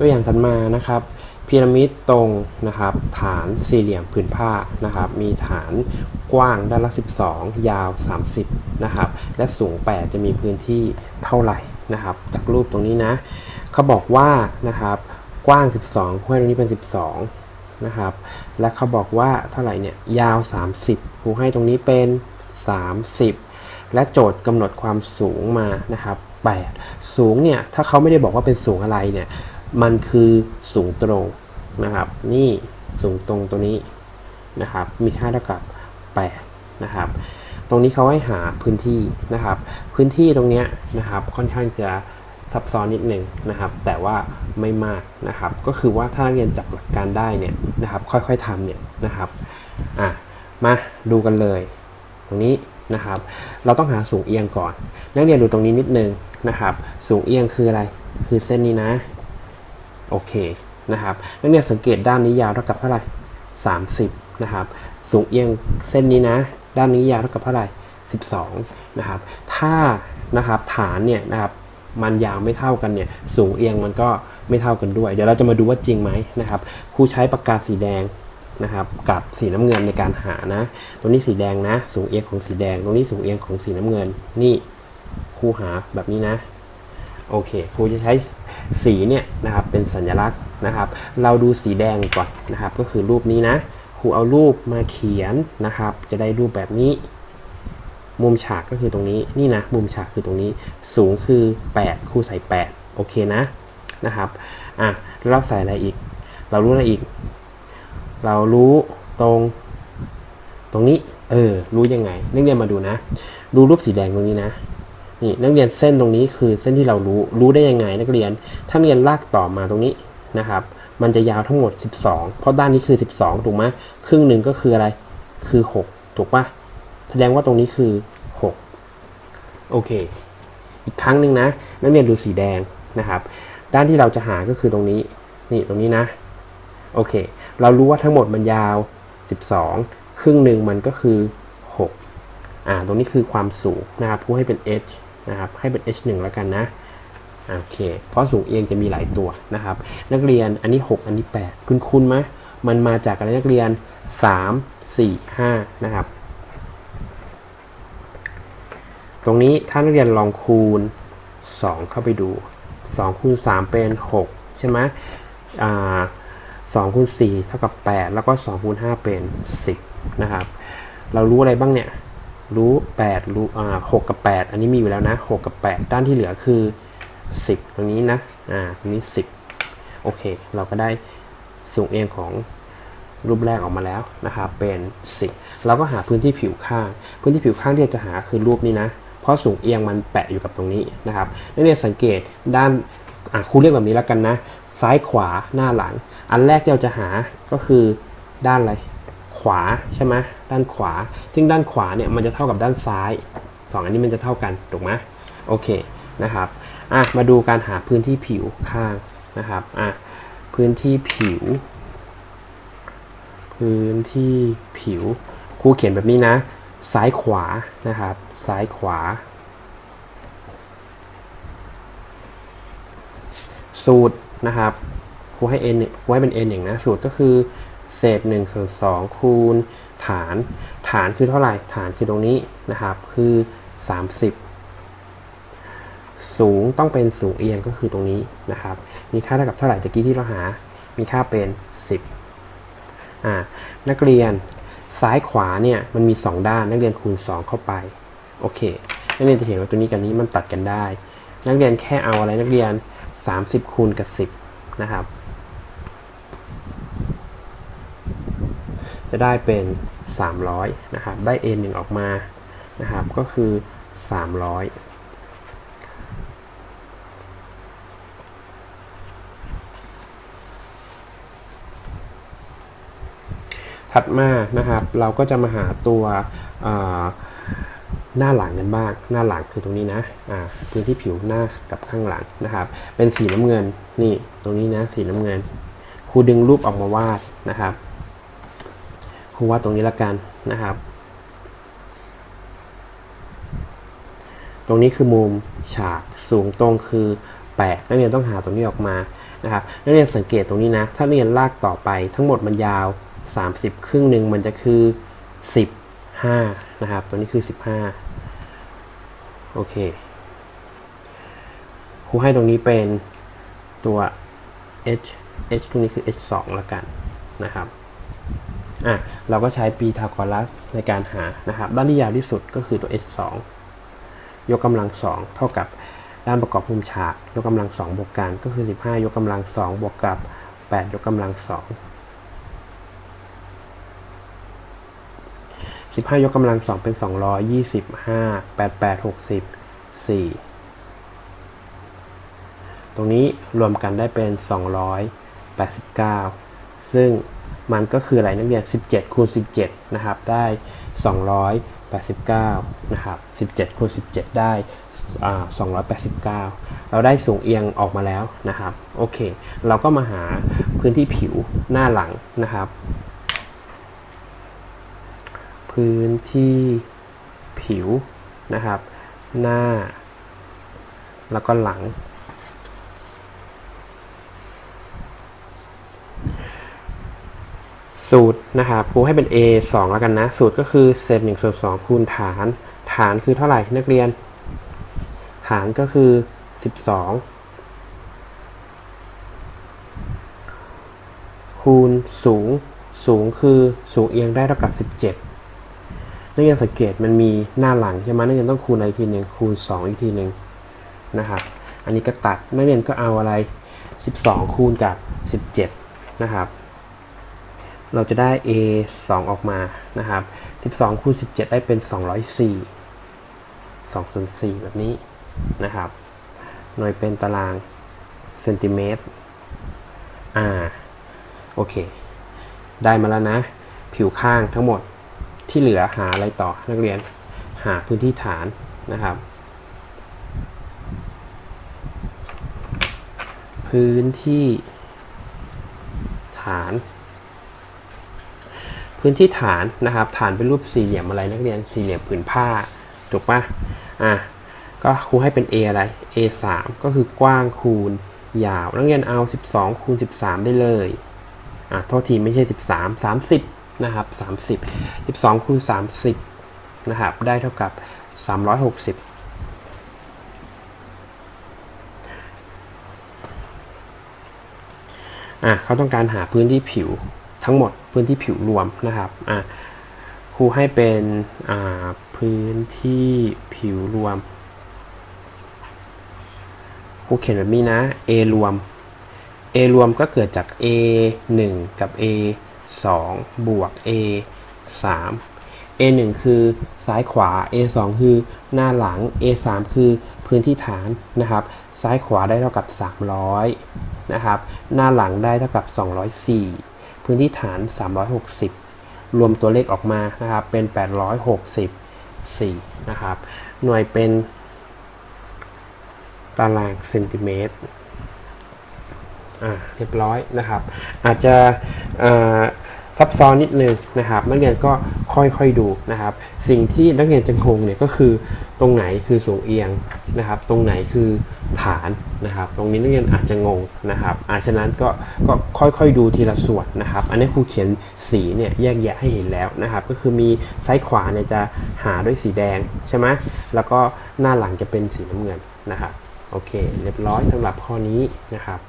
ตัวอย่างถัดมานะครับพีระมิดตรงนะครับฐานสี่เหลี่ยมผืนผ้านะครับมีฐานกว้างด้านละ 12 ยาว 30นะครับและสูง 8 จะมีพื้นที่เท่าไหร่นะครับจากรูปตรงนี้นะเขาบอกว่านะครับกว้าง 12ห้วยตรงนี้เป็น 12นะครับและเขาบอกว่าเท่าไหร่เนี่ยยาว 30ครูให้ตรงนี้เป็น 30 และโจทย์กำหนดความสูงมานะครับ8สูงเนี่ยถ้าเขาไม่ได้บอกว่าเป็นสูงอะไรเนี่ย มันคือสูงตรงนะครับ นี่สูงตรงตัวนี้นะครับ มีค่าเท่ากับ 8 นะครับ ตรงนี้เขาให้หาพื้นที่นะครับ พื้นที่ตรงนี้นะครับค่อนข้างจะซับซ้อนนิดหนึ่งนะครับ แต่ว่าไม่มากนะครับ ก็คือว่าถ้าเรียนจับหลักการได้เนี่ยนะครับ ค่อยๆทำเนี่ยนะครับอะมาดูกันเลย ตรงนี้นะครับ เราต้องหาสูงเอียงก่อน นักเรียนดูตรงนี้นิดนึงนะครับ สูงเอียงคืออะไร คือเส้นนี้นะ โอเคนะครับนักเรียสังเกตด้านนี้ยาวเท่ากับเท่าไหร่30นะครับสูงเอียงเส้นนี้นะ ด้านนี้ยาวเท่ากับเท่าไหร่12นะครับถ้านะครับฐานเนี่ยนะครับมันยาวไม่เท่ากันเนี่ยสูงเอียงมันก็ไม่เท่ากันด้วย เดี๋ยวเราจะมาดูว่าจริงไหมนะครับครูใช้ปากกาสีแดงนะครับกับสีน้ำเงินในการหานะ ตรงนี้สีแดงนะ สูงเอียงของสีแดง ตรงนี้สูงเอียงของสีน้ำเงิน นี่ครูหาแบบนี้นะ โอเคครูจะใช้ สีเนี่ยนะครับเป็นสัญลักษณ์นะครับ เราดูสีแดงก่อนนะครับ ก็คือรูปนี้นะครูเอารูปมาเขียนนะครับ จะได้รูปแบบนี้ มุมฉากก็คือตรงนี้นี่นะมุมฉากคือตรงนี้ สูงคือ 8ครูใส่ 8 โอเคนะนะครับอะเราใส่อะไรอีก เรารู้อะไรอีก เรารู้ตรงตรงนี้ เออ รู้ยังไงนักเรียนมาดูนะ ดูรูปสีแดงตรงนี้นะ นี่นักเรียนเส้นตรงนี้คือเส้นที่เรารู้รู้ได้ยังไงนักเรียน ถ้านักเรียนลากต่อมาตรงนี้นะครับ มันจะยาวทั้งหมด 12 เพราะด้านนี้คือ 12 ถูกไหมครึ่งหนึ่งก็คืออะไรคือ 6 ถูกปะแสดงว่าตรงนี้คือ 6 โอเค อีกครั้งหนึ่งนะ นักเรียนดูสีแดงนะครับ ด้านที่เราจะหาก็คือตรงนี้ นี่ตรงนี้นะ โอเค เรารู้ว่าทั้งหมดมันยาว 12 ครึ่งหนึ่งมันก็คือ 6 อ่า ตรงนี้คือความสูงนะครับผู้ให้เป็น h นะครับให้เป็น h 1 แล้วกันนะโอเค เพราะสูงเอียงจะมีหลายตัวนะครับ นักเรียนอันนี้ 6 อันนี้ 8 คุณคุณไหมมันมาจากอะไรนักเรียน 3 4 5 นะครับ ตรงนี้ถ้านักเรียนลองคูณ 2 เข้าไปดู 2 คูณ 3 เป็น 6 ใช่ไหมสอ่า2คูณ4เท่ากับ 8 แล้วก็2คูณ5เป็น 10 นะครับ เรารู้อะไรบ้างเนี่ย รู้8รู้อ่า6กับ8อันนี้มีอยู่แล้วนะ6กับ8ด้านที่เหลือคือ10ตรงนี้นะอ่าตรงนี้10โอเค เราก็ได้สูงเอียงของรูปแรกออกมาแล้วนะครับเป็น10เราก็หาพื้นที่ผิวข้าง พื้นที่ผิวข้างที่เราจะหาคือรูปนี้นะ เพราะสูงเอียงมันแปะอยู่กับตรงนี้นะครับนักเรียนสังเกตด้านอะครูเรียกแบบนี้แล้วกันนะ ซ้ายขวาหน้าหลัง อันแรกที่เราจะหาก็คือด้านอะไร ขวาใช่ไหมด้านขวา ซึ่งด้านขวาเนี่ยมันจะเท่ากับด้านซ้ายสองอันนี้มันจะเท่ากันถูกไหมโอเคนะครับอะมาดูการหาพื้นที่ผิวข้างนะครับอะพื้นที่ผิว พื้นที่ผิวครูเขียนแบบนี้นะ ซ้ายขวานะครับซ้ายขวา สูตรนะครับครูให้ n ไว้เป็น n อย่างนะสูตรก็คือ เศษ1ส่วน2คูณฐาน ฐานคือเท่าไหร่ ฐานคือตรงนี้นะครับคือ 30 สูงต้องเป็นสูงเอียงก็คือตรงนี้นะครับ มีค่าเท่ากับเท่าไหร่ตะกี้ที่เราหา มีค่าเป็น 10อ่านักเรียนซ้ายขวาเนี่ยมันมี 2 ด้านนักเรียนคูณ 2 เข้าไปโอเคนักเรียนจะเห็นว่าตัวนี้กับนี้มันตัดกันได้ นักเรียนแค่เอาอะไรนักเรียน 30คูณกับ 10 นะครับ จะได้เป็น 300นะครับได้ n 1ออกมานะครับก็คือ 300 ถัดมานะครับเราก็จะมาหาตัวหน้าหลังกันบ้าง หน้าหลังคือตรงนี้นะอ่าพื้นที่ผิวหน้ากับข้างหลังนะครับ เป็นสีน้ำเงิน นี่ ตรงนี้นะ สีน้ำเงิน ครูดึงรูปออกมาวาดนะครับ ครูวาดตรงนี้ละกันนะครับ ตรงนี้คือมุมฉากสูงตรงคือ8นักเรียนต้องหาตรงนี้ออกมานะครับนักเรียนสังเกตตรงนี้นะ ถ้าเรียนลากต่อไปทั้งหมดมันยาว 30 ครึ่งหนึ่งมันจะคือ 15 นะครับ ตัวนี้คือ 15 โอเค ครูให้ตรงนี้เป็นตัว h h ตรงนี้คือ h 2ละกันนะครับ อะเราก็ใช้ปีทาโกรัสในการหานะครับ ด้านที่ยาวที่สุดก็คือตัว h 2ยกกำลัง 2 เท่ากับด้านประกอบมุมฉาก ยกกำลัง 2 บวกกันก็คือ 15 ยกกำลัง 2 บวกกับ 8 ยกกำลัง 2 15 ยกกำลัง 2 เป็น 225 88 60 4 ตรงนี้รวมกันได้เป็น 289 ซึ่งมันก็คืออะไรนักเรียน 17คูณ17 นะครับ ได้ 289 นะครับ 17คูณ17 ได้อ่า289 เราได้สูงเอียงออกมาแล้วนะครับ โอเค เราก็มาหาพื้นที่ผิวหน้าหลังนะครับ พื้นที่ผิวนะครับ หน้า แล้วก็หลัง สูตรนะครับครูให้เป็น a 2แล้วกันนะ สูตรก็คือเศษ1ส่วน2คูณฐาน ฐานคือเท่าไหร่นักเรียน ฐานก็คือ 12 คูณสูง สูงคือสูงเอียงได้เท่ากับ 17 นักเรียนสังเกตมันมีหน้าหลังใช่ไหมนักเรียนต้องคูณอะไรอีกทีหนึ่งคูณ 2 อีกทีหนึ่งนะครับ อันนี้ก็ตัดนักเรียนก็เอาอะไร 12 คูณกับ 17 นะครับ เราจะได้ a 2 ออกมานะครับ 12คูณ17 ได้เป็น 204 2ส่วน4แบบนี้นะครับ หน่วยเป็นตารางเซนติเมตร อ่า โอเค ได้มาแล้วนะ ผิวข้างทั้งหมดที่เหลือหาอะไรต่อนักเรียนหาพื้นที่ฐานนะครับ พื้นที่ฐาน พื้นที่ฐานนะครับ ฐานเป็นรูปสี่เหลี่ยมอะไรนักเรียนสี่เหลี่ยมผืนผ้าถูกปะอะก็ครูให้เป็น a อะไร a 3ก็คือกว้างคูณยาว นักเรียนเอา 12 คูณ 13 ได้เลย อะโทษทีไม่ใช่ 13 30 นะครับ 30 12 คูณ 30 นะครับ ได้เท่ากับ 360อะเขาต้องการหาพื้นที่ผิว ทั้งหมดพื้นที่ผิวรวมนะครับอะครูให้เป็นพื้นที่ผิวรวมครูเขียนแบบนี้นะ A รวม A รวมก็เกิดจาก A 1 กับ A 2 บวก A 3 A 1คือซ้ายขวา A 2 คือหน้าหลัง A 3 คือพื้นที่ฐานนะครับ ซ้ายขวาได้เท่ากับ 300 นะครับ หน้าหลังได้เท่ากับ 204 พื้นที่ฐาน 360 รวมตัวเลขออกมานะครับเป็น 864 นะครับหน่วยเป็นตารางเซนติเมตรอ่าเรียบร้อยนะครับ อาจจะอ่า ซับซ้อนนิดนึงนะครับ นักเรียนก็ค่อยๆดูนะครับ สิ่งที่นักเรียนจะงงเนี่ยก็คือตรงไหนคือสูงเอียงนะครับ ตรงไหนคือฐานนะครับ ตรงนี้นักเรียนอาจจะงงนะครับอาฉะนั้นก็ก็ค่อยๆดูทีละส่วนนะครับ อันนี้ครูเขียนสีเนี่ยแยกแยะให้เห็นแล้วนะครับ ก็คือมีซ้ายขวาเนี่ยจะหาด้วยสีแดงใช่ไหมแล้วก็หน้าหลังจะเป็นสีน้ำเงินนะครับโอเค เรียบร้อยสำหรับข้อนี้นะครับ